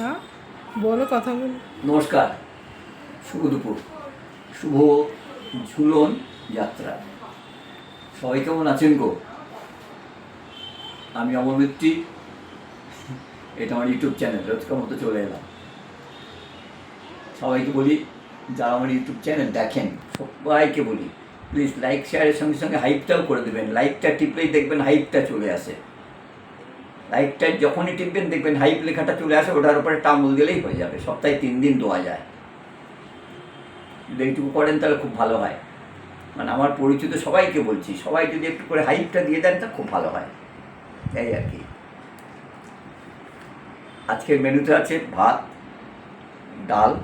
না? বলো কথা বলো নমস্কার। শুভ দুপুর। শুভ ঝুলন যাত্রা। সবাই কেমন আছেন গো? আমি অমর মিত্রি এটা আমার ইউটিউব চ্যানেল, রোজকার মতো চলে এলাম। সবাইকে বলি, যারা আমার ইউটিউব চ্যানেল দেখেন, সবাইকে বলি প্লিজ লাইক শেয়ারের সঙ্গে সঙ্গে হাইপটাও করে দেবেন। লাইকটা টিপলেই দেখবেন হাইপটা চলে আসে। লাইকটা যখনই টিপবেন, দেখবেন হাইপ লেখাটা চলে আসে, ওটার উপরে টামুল দিলেই হয়ে যাবে। সপ্তাহে তিন দিন দেওয়া যায়। যদি এইটুকু করেন, তাহলে খুব ভালো হয়। মানে আমার পরিচিত সবাইকে বলছি, সবাই যদি একটু করে হাইপটা দিয়ে দেন, তা খুব ভালো হয়। এই আর কি। আজকের মেনুতে আছে ভাত, ডাল,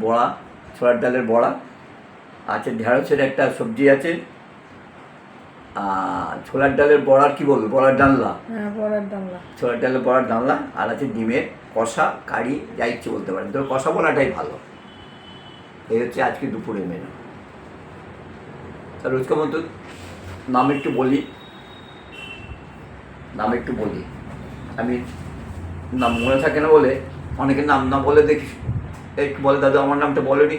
বড়া, ছোলার ডালের বড়া, আছে ঢেঁড়সের একটা সবজি আছে ছোলার ডালের বড়ার কি বলব? বড়ার ডালনা। হ্যাঁ বড়ার ডাংলা ছোলার ডালের বড়ার ডালনা আর আছে ডিমের কষা কারি যা ইচ্ছে বলতে পারেন। তবে কষা বলাটাই ভালো। এই হচ্ছে আজকে দুপুরের মেনু তা রোজকার মতো নাম একটু বলি। নাম একটু বলি। আমি নাম মনে থাকে না বলে অনেকে নাম না বলে দেখি। একটু বলে দাদা আমার নামটা বলেনি।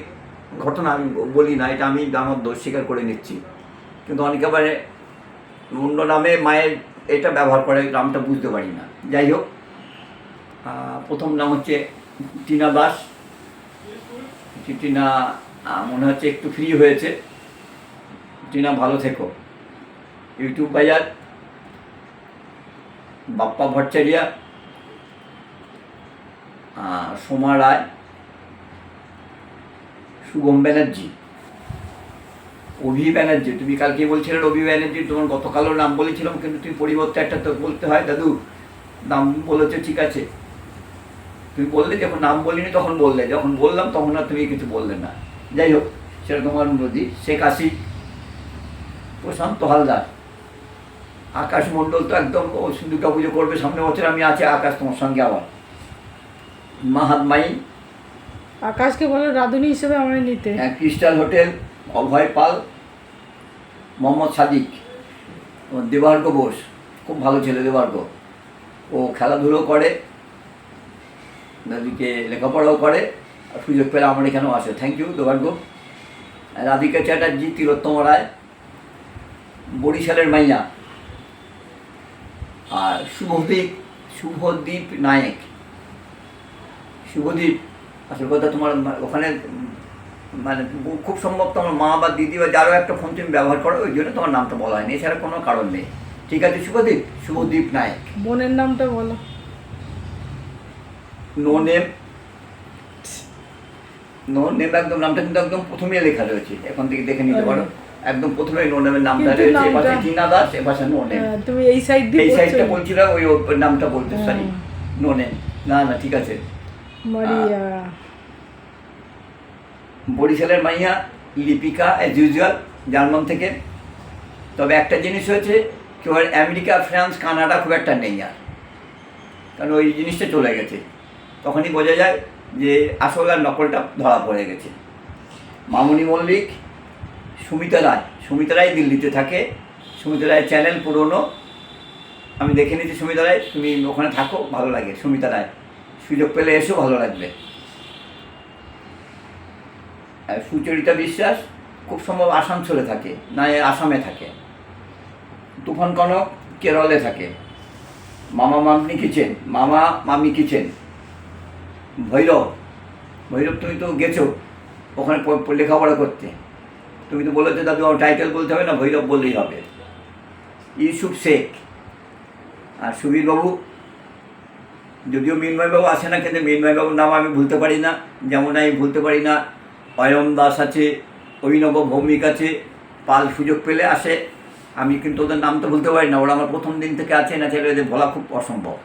ঘটনা আমি বলি না এটা আমি আমার দোষ স্বীকার করে নিচ্ছি। কিন্তু অনেকে আবার অন্য নামে মায়ের এটা ব্যবহার করে নামটা বুঝতে পারি না। যাই হোক প্রথম নাম হচ্ছে টিনা দাস। টিনা মনে হচ্ছে একটু ফ্রি হয়েছে। টিনা, ভালো থেকো। ইউটিউব বাজার, বাপ্পা ভট্টাচারিয়া সোমা রায়, শুভম ব্যানার্জি। অভি ব্যানার্জি তুমি কালকে বলছিলে অভি ব্যানার্জি তোমার গতকালও নাম বলেছিলাম কিন্তু তুমি পরিবর্তে একটা তো বলতে হয় দাদু নাম বলেছ ঠিক আছে? তুমি বললে যখন নাম বলিনি তখন বললে যখন বললাম তখন আর তুমি কিছু বললে না। যাই হোক সেটা তোমার নদী শেখ আসিফ প্রশান্ত হালদার আকাশ মণ্ডল তো একদম ও দুর্গা পুজো করবে সামনে বছর আমি আছি আকাশ তোমার সঙ্গে আবার। মাহাত মাই আকাশকে বলো রাঁধুনি হিসেবে আমরা নিতে। হ্যাঁ, ক্রিস্টাল হোটেল অভয় পাল, মোহাম্মদ সাদিক দেবার্গ বোস, খুব ভালো ছেলে দেবার্গ। ও খেলাধুলো করে নদীকে লেখাপড়াও করে, আর সুযোগ পেলে আমার এখানেও আসে। Thank you Debarga. Radhika Chatterjee, Tilottama রায়, বরিশালের মাইয়া, আর শুভদীপ শুভদীপ নায়েক। শুভদীপ আসল কথা তোমার ওখানে মানে খুব সম্ভব তোমার মা বা দিদি বা যারও একটা ফোন তুমি ব্যবহার করো ওই জন্য তোমার নামটা বলা হয়নি। এছাড়া কোনো কারণ নেই। ঠিক আছে শুভদীপ? শুভদীপ নায়ক। বোনের নামটা বলো। নো নেম নো নেম একদম নামটা কিন্তু একদম প্রথমেই লেখা রয়েছে। এখন থেকে দেখে নিতে পারো। একদম প্রথমে নো নেমের নামটা রয়েছে এপাশে টিনা দাস এপাশে নো নেম হ্যাঁ, তুমি এই সাইড দিয়ে এই সাইডটা বলছো বলছিলাম ওই নামটা বলতে সরি। নো নেম না না ঠিক আছে। মারিয়া। বরিশালের মাইয়া, লিপিকা অ্যাজ ইউজুয়াল জার্মান থেকে। তবে একটা জিনিস হয়েছে, কেউ আর আমেরিকা, ফ্রান্স, কানাডা খুব একটা নেই আর। কারণ ওই জিনিসটা চলে গেছে। তখনই বোঝা যায় যে আসল আর নকলটা ধরা পড়ে গেছে। মামুনি মল্লিক, সুমিতা রায়। সুমিতা রায় দিল্লিতে থাকে। সুমিতা রায়ের চ্যানেল পুরনো। আমি দেখে নিয়েছি সুমিতা রায়। তুমি ওখানে থাকো, ভালো লাগে। সুমিতা রায়, সুযোগ পেলে এসো, ভালো লাগবে। সুচরিতা বিশ্বাস খুব সম্ভব আসানসোলে থাকে, না আসামে থাকে। তুফান কনক কেরলে থাকে। মামা মামনি কিচেন, মামা মামি কিচেন। ভৈরব ভৈরব তুমি তো গেছো ওখানে লেখাপড়া করতে। তুমি তো বলেছ দাদু, আমার টাইটেল বলতে হবে না, ভৈরব বললেই হবে। ইউসুফ শেখ। আর সুবীরবাবু, যদিও মিনময়বাবু আসে না, কিন্তু মিনময়বাবুর নাম আমি ভুলতে পারি না, যেমন আমি ভুলতে পারি না অয়ন দাস আছে অভিনব ভৌমিক আছে পাল সুযোগ পেলে আসে। আমি কিন্তু ওদের নাম তো ভুলতে পারি না ওরা আমার প্রথম দিন থেকে আছে না ছেলে ওদের বলা খুব অসম্ভব।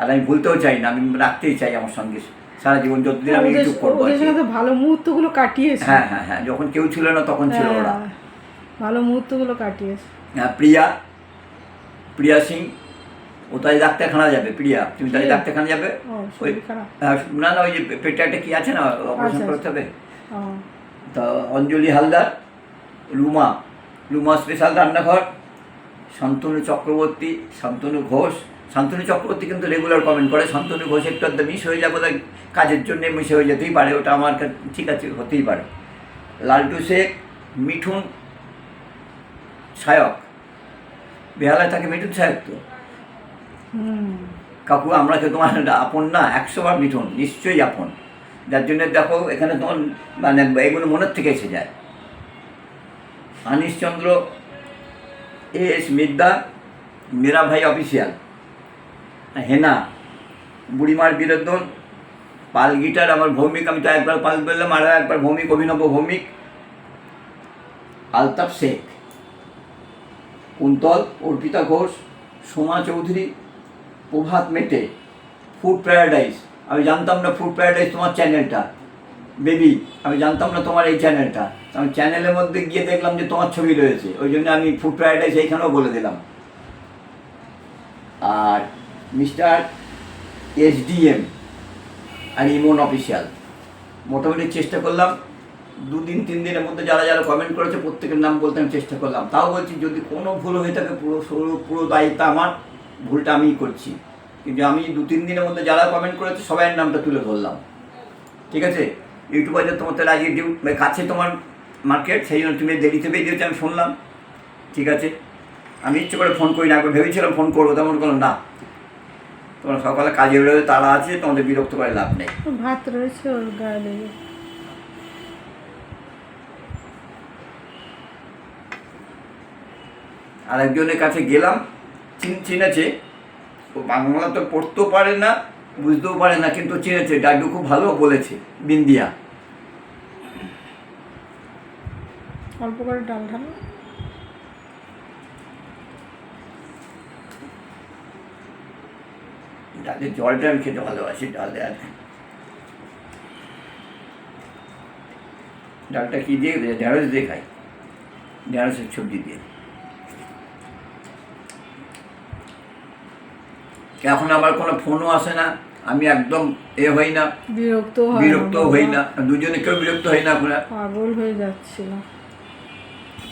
আর আমি বলতেও চাই না আমি রাখতেই চাই আমার সঙ্গে সারা জীবন যতদিন আমি ইউটিউব করব ভালো মুহূর্তগুলো কাটিয়েছে। হ্যাঁ হ্যাঁ হ্যাঁ যখন কেউ ছিল না তখন ছিল ওরা। হ্যাঁ, ভালো মুহূর্তগুলো কাটিয়েছে। হ্যাঁ প্রিয়া প্রিয়া সিং ও তাই ডাক্তারখানা যাবে প্রিয়া তুমি তাই ডাক্তারখানা যাবে? ওই হ্যাঁ, না না ওই যে পেটে একটা কি আছে না অপারেশন করতে হবে? তা অঞ্জলি হালদার রুমা রুমা স্পেশাল রান্নাঘর শান্তনু চক্রবর্তী শান্তনু ঘোষ। শান্তনু চক্রবর্তী কিন্তু রেগুলার কমেন্ট করে শান্তনু ঘোষ একটু আধটু মিস হয়ে যাবে তাই কাজের জন্য মিস হয়ে যেতেই পারে ওটা আমার কাছে ঠিক আছে হতেই পারে। লালটু শেখ মিঠুন সায়ক। বেহালায় থাকে মিঠুন সায়ক তো? কাকু আমরা কি তোমার আপন না একশো বার মিঠুন নিশ্চয়ই আপন। যার জন্য দেখো এখানে তোমার মানে এগুলো মনের থেকে এসে যায়। আনিশচন্দ্র এস মিদ্যা মেরা ভাই অফিসিয়াল, হেনা, বুড়িমার বিরোধন পাল গিটার আমার ভৌমিক, আমি তো একবার পাল বললাম, আর একবার ভৌমিক, অভিনব ভৌমিক, আলতাফ শেখ, কুন্তল, অর্পিতা ঘোষ, সোমা চৌধুরী, প্রভাত মেটে, ফুড প্যারাডাইস আমি জানতাম না ফুড প্যারাডাইস তোমার চ্যানেলটা বেবি আমি জানতাম না তোমার এই চ্যানেলটা আমি চ্যানেলের মধ্যে গিয়ে দেখলাম যে তোমার ছবি রয়েছে। ওই জন্য আমি ফুড প্যারাডাইস এইখানেও বলে দিলাম। আর মিস্টার এসডিএম আর ইমন অফিসিয়াল। মোটামুটি চেষ্টা করলাম। দুদিন তিন দিনের মধ্যে যারা যারা কমেন্ট করেছে, প্রত্যেকের নাম বলতে আমি চেষ্টা করলাম। তাও বলছি, যদি কোনো ভুল হয়ে থাকে, পুরো পুরো দায়িত্ব আমার, ভুলটা আমিই করছি। কিন্তু আমি দু তিন দিনের মধ্যে যারা কমেন্ট করেছে সবাইয়ের নামটা তুলে ধরলাম। ঠিক আছে? ইউটিউবার তোমার তাহলে আজকে ডিউ মানে কাছে তোমার মার্কেট সেই জন্য তুমি দেরিতে বেরিয়েছে আমি শুনলাম। ঠিক আছে? আমি ইচ্ছে করে ফোন করি না একবার ভেবেছিলাম ফোন করব তেমন করলাম না। তোমার সকালে কাজে বেরোবে তারা আছে তোমাদের বিরক্ত করে লাভ নেই। ভাত রয়েছে ওর গায়ে লেগে। আর একজনের কাছে গেলাম চিন চিনেছে বাংলা তো পড়তেও পারে না বুঝতেও পারে না কিন্তু চিনেছে ডাডু খুব ভালো বলেছে বিন্দিয়া। অল্প করে ডাল ঢালো। ডালের জলটা আমি খেতে ভালোবাসি ডালে আর ডালটা কি দিয়ে ঢেঁড়স দিয়ে খাই ঢেঁড়সের সবজি দিয়ে। এখন আমার কোনো ফোনও আসে না আমি একদম এ হই না বিরক্ত বিরক্ত হই না দুজনে কেউ বিরক্ত হই না আর। পাগল হয়ে যাচ্ছিল।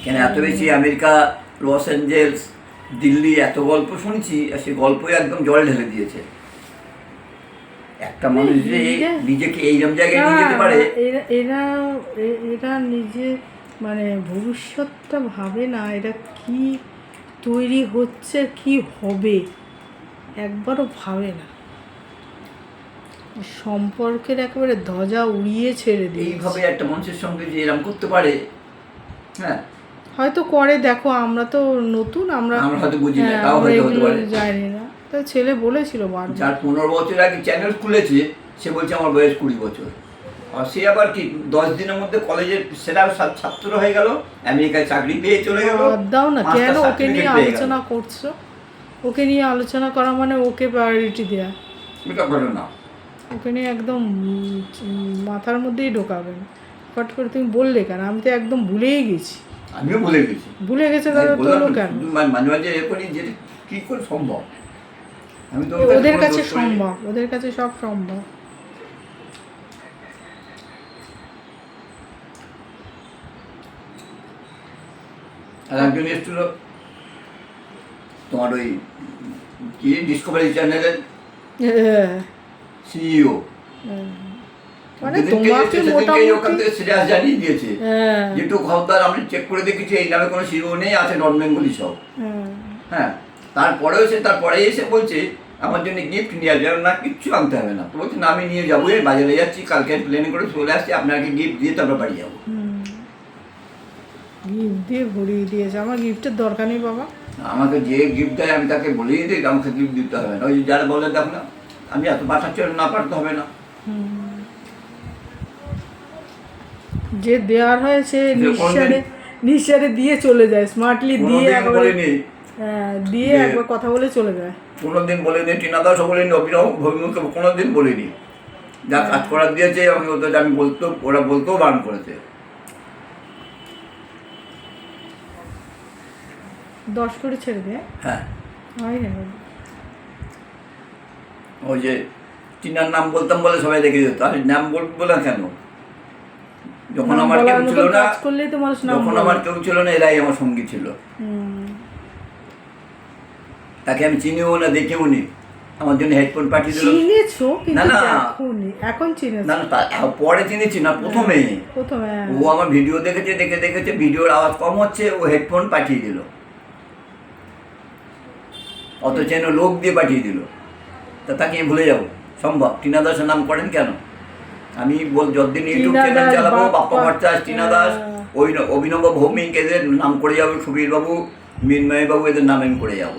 কেন এত বেশি আমেরিকা লস অ্যাঞ্জেলস দিল্লি এত গল্প শুনছি আর সে গল্পই একদম জল ঢেলে দিয়েছে। একটা মানুষ যে নিজে- নিজেকে এইরকম জায়গায় নিয়ে যেতে পারে। এরা এরা এরা নিজে মানে ভবিষ্যৎটা ভাবে না এরা কি তৈরি হচ্ছে কি হবে। একবারও ভাবে না। সম্পর্কের একেবারে ধ্বজা উড়িয়ে ছেড়ে দিয়ে এইভাবে একটা মানুষের সঙ্গে যে এরকম করতে পারে হ্যাঁ। হয়তো করে দেখো আমরা তো নতুন আমরা আমরা হয়তো বুঝি না, হ্যাঁ, তাও হয়তো হতে পারে। জানি না। তো ছেলে বলেছিল বারবার। যার পনেরো বছর আগে চ্যানেল খুলেছে সে বলছে আমার বয়স কুড়ি বছর। আর সে আবার কি দশ দিনের মধ্যে কলেজের সেরা ছাত্র হয়ে গেল আমেরিকায় চাকরি পেয়ে চলে গেল দাও না কেন ওকে নিয়ে। আলোচনা করছ? ওকে নিয়ে আলোচনা করা মানে ওকে প্রায়োরিটি দেওয়া এটা করে না ওকে নিয়ে একদম মাথার মধ্যেই ঢোকাবেন। ফট করে তুমি বললে কেন? আমি তো একদম ভুলেই গেছি। আমিও বলে গেছি। ভুলে গেছে তাহলে তোলো কেন? মাঝে মাঝে এ করি যে কি করে সম্ভব? আমি তো ওদের কাছে সম্ভব ওদের কাছে সব সম্ভব। আর একজন এসেছিল তোমার ওই কি ডিসকভারি চ্যানেলের সিইও। মানে তোমাকে ওখান থেকে সিরিয়াস জানিয়ে দিয়েছে। যেটু খবরদার আমি চেক করে দেখেছি এই নামে কোনো সিইও নেই আছে নন বেঙ্গলি সব। হ্যাঁ। হ্যাঁ তারপরেও সে তারপরে এসে বলছে আমার জন্য গিফট নিয়ে না কিচ্ছু আনতে হবে না। তো বলছে না আমি নিয়ে যাব এই বাজারে যাচ্ছি কালকে প্লেনে করে চলে আসছি আপনাকে গিফট দিয়ে তারপর বাড়ি যাব। গিফট দিয়ে ভরিয়ে দিয়েছে। আমার গিফটের দরকার নেই বাবা। আমাকে যে গিফট দেয় আমি তাকে বলেই দিই আমাকে গিফট দিতে হবে না। ওই যারা বলে দেখ না আমি এত পাঠাচ্ছি না পাঠাতে হবে না। যে দেওয়ার হয় সে নিঃসারে নিঃসারে দিয়ে চলে যায় স্মার্টলি দিয়ে একবারে হ্যাঁ, দিয়ে একবার কথা বলে চলে যায়। কোনোদিন বলিনি টিনা দাসও বলিনি অভিনব ভবিমুখকে কোনোদিন বলিনি যা কাজ করার দিয়েছে আমি ওদের আমি বলতো ওরা বলতেও বারণ করেছে। দশ করে ছেড়ে দে। হ্যাঁ। হয় না ওই যে টিনার নাম বলতাম বলে সবাই দেখে যেত। আমি নাম বলব না কেন? যখন আমার কেউ ছিল না যখন আমার কেউ ছিল না এরাই আমার সঙ্গী ছিল। তাকে আমি চিনিও না দেখেও নি। আমার জন্য হেডফোন পাঠিয়ে দিল। চিনেছো? না, না। এখন চিনেছো? না না পরে চিনেছি না প্রথমে। প্রথমে হ্যাঁ। ও আমার ভিডিও দেখেছে দেখে দেখেছে ভিডিওর আওয়াজ কম হচ্ছে ও হেডফোন পাঠিয়ে দিল। অত চেন লোক দিয়ে পাঠিয়ে দিল। তা তাকে আমি ভুলে যাব। সম্ভব? টিনা দাসের নাম করেন কেন? আমি বল যতদিন ইউটিউব চ্যানেল চালাবো বাপ্পা, ভট্টাচ টিনা দাস হ্যাঁ। ওই অভিনব ভৌমিক এদের নাম করে যাব সুবীর বাবু মিনময় বাবু এদের নাম আমি করে যাব।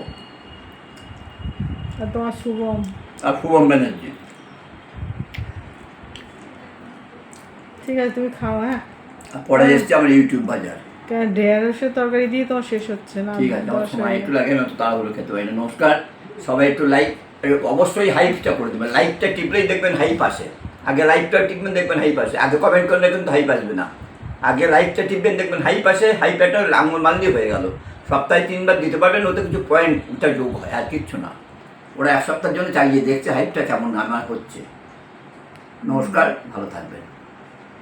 আর তোমার শুভম। আর শুভম ব্যানার্জি। ঠিক আছে তুমি খাও হ্যাঁ? পরে এসছে আমার ইউটিউব বাজার। ঢেঁড়সের তরকারি দিয়ে তোমার শেষ হচ্ছে না ঠিক আছে আমার সময় একটু লাগে না তো তাড়াহুড়ো খেতে পারি না। নমস্কার সবাই একটু লাইক অবশ্যই হাইপটা করে দেবেন। লাইকটা টিপলেই দেখবেন হাইপ আসে। আগে লাইকটা টিপবেন দেখবেন হাইপ আসে। আগে কমেন্ট করলে কিন্তু হাইপ আসবে না। আগে লাইকটা টিপবেন দেখবেন হাইপ আসে হাইপ একটা আঙুল মানলেই হয়ে গেল। সপ্তাহে তিনবার দিতে পারবেন ওতে কিছু পয়েন্টটা যোগ হয় আর কিচ্ছু না। ওরা এক সপ্তাহের জন্য চালিয়ে দেখছে হাইপটা কেমন আমার হচ্ছে। নমস্কার ভালো থাকবেন।